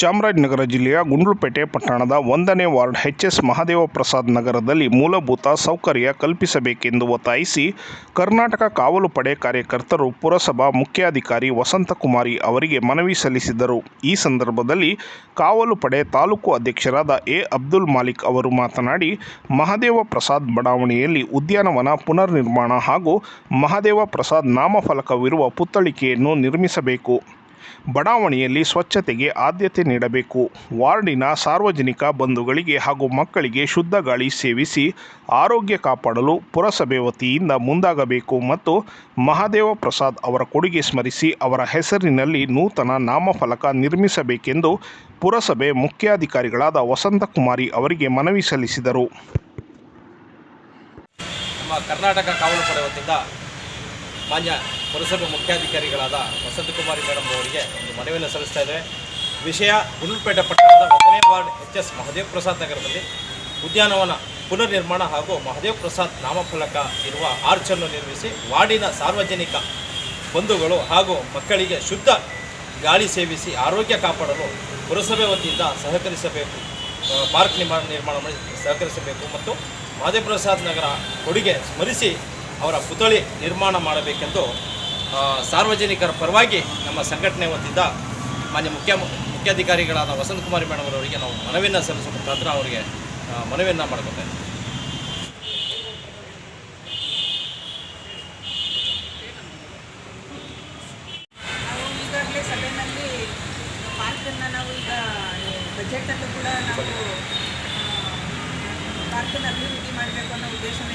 ಚಾಮರಾಜನಗರ ಜಿಲ್ಲೆಯ ಗುಂಡ್ಲುಪೇಟೆ ಪಟ್ಟಣದ ಒಂದನೇ ward H S Mahadeva Prasad ನಗರದಲ್ಲಿ ಮೂಲಭೂತ ಸೌಕರ್ಯ ಕಲ್ಪಿಸಬೇಕೆಂದು ಒತ್ತಾಯಿಸಿ ಕರ್ನಾಟಕ ಕಾವಲು ಪಡೆ ಕಾರ್ಯಕರ್ತರು ಪುರಸಭಾ ಮುಖ್ಯಾಧಿಕಾರಿ ವಸಂತಕುಮಾರಿ ಅವರಿಗೆ ಮನವಿ ಸಲ್ಲಿಸಿದರು. ಈ ಸಂದರ್ಭದಲ್ಲಿ ಕಾವಲು ಪಡೆ ತಾಲೂಕು ಅಧ್ಯಕ್ಷರಾದ ಎ ಅಬ್ದುಲ್ ಮಾಲಿಕ್ ಅವರು ಮಾತನಾಡಿ ಮಹಾದೇವ ಪ್ರಸಾದ್ ಬಡಾವಣೆಯಲ್ಲಿ ಉದ್ಯಾನವನ ಪುನರ್ ನಿರ್ಮಾಣ ಹಾಗೂ ಮಹಾದೇವ ಪ್ರಸಾದ್ ನಾಮಫಲಕವಿರುವ ಪುತ್ಥಳಿಕೆಯನ್ನು ನಿರ್ಮಿಸಬೇಕು. ಬಡಾವಣೆಯಲ್ಲಿ ಸ್ವಚ್ಛತೆಗೆ ಆದ್ಯತೆ ನೀಡಬೇಕು. ವಾರ್ಡಿನ ಸಾರ್ವಜನಿಕ ಬಂಧುಗಳಿಗೆ ಹಾಗೂ ಮಕ್ಕಳಿಗೆ ಶುದ್ಧ ಗಾಳಿ ಸೇವಿಸಿ ಆರೋಗ್ಯ ಕಾಪಾಡಲು ಪುರಸಭೆ ವತಿಯಿಂದ ಮುಂದಾಗಬೇಕು ಮತ್ತು ಮಹಾದೇವ ಪ್ರಸಾದ್ ಅವರ ಕೊಡುಗೆ ಸ್ಮರಿಸಿ ಅವರ ಹೆಸರಿನಲ್ಲಿ ನೂತನ ನಾಮಫಲಕ ನಿರ್ಮಿಸಬೇಕೆಂದು ಪುರಸಭೆ ಮುಖ್ಯಾಧಿಕಾರಿಗಳಾದ ವಸಂತಕುಮಾರಿ ಅವರಿಗೆ ಮನವಿ ಸಲ್ಲಿಸಿದರು. ನಮ್ಮ ಕರ್ನಾಟಕ ಕಾವಲು ಮಾನ್ಯ ಪುರಸಭೆ ಮುಖ್ಯಾಧಿಕಾರಿಗಳಾದ ವಸಂತಕುಮಾರಿ ಮೇಡಮ್ ಅವರಿಗೆ ಒಂದು ಮನವಿಯನ್ನು ಸಲ್ಲಿಸ್ತಾ ಇದ್ದೇವೆ. ವಿಷಯ ಗುಂಡ್ಲುಪೇಟೆ ಪಟ್ಟಣದ ಒಂದನೇ ward H S Mahadev Prasad ನಗರದಲ್ಲಿ ಉದ್ಯಾನವನ ಪುನರ್ ನಿರ್ಮಾಣ ಹಾಗೂ ಮಹದೇವ್ ಪ್ರಸಾದ್ ನಾಮಫಲಕ ಇರುವ ಆರ್ಚನ್ನು ನಿರ್ಮಿಸಿ ವಾರ್ಡಿನ ಸಾರ್ವಜನಿಕ ಬಂಧುಗಳು ಹಾಗೂ ಮಕ್ಕಳಿಗೆ ಶುದ್ಧ ಗಾಳಿ ಸೇವಿಸಿ ಆರೋಗ್ಯ ಕಾಪಾಡಲು ಪುರಸಭೆ ವತಿಯಿಂದ ಸಹಕರಿಸಬೇಕು. ಪಾರ್ಕ್ ನಿರ್ಮಾಣ ನಿರ್ಮಾಣ ಮಾಡಿ ಸಹಕರಿಸಬೇಕು ಮತ್ತು ಮಹದೇವ್ ಪ್ರಸಾದ್ ನಗರ ಕೊಡುಗೆ ಸ್ಮರಿಸಿ ಅವರ ಪುತ್ಥಳಿ ನಿರ್ಮಾಣ ಮಾಡಬೇಕೆಂದು ಸಾರ್ವಜನಿಕರ ಪರವಾಗಿ ನಮ್ಮ ಸಂಘಟನೆ ವತಿಯಿಂದ ಮಾನ್ಯ ಮುಖ್ಯ, ಮುಖ್ಯಾಧಿಕಾರಿಗಳಾದ ವಸಂತಕುಮಾರಿ ಮೇಡಮ್ ಅವರಿಗೆ ನಾವು ಮನವಿಯನ್ನು ಸಲ್ಲಿಸುವ ಮುಖಾಂತರ ಅವರಿಗೆ ಮನವಿಯನ್ನು ಈಗಾಗಲೇ ಪಾರ್ಕನ್ನು ನಾವು ಈಗ ಕೂಡ ನಾವು ಪಾರ್ಕನ್ನು ಅಭಿವೃದ್ಧಿ ಮಾಡಬೇಕು ಅನ್ನೋ ಉದ್ದೇಶನ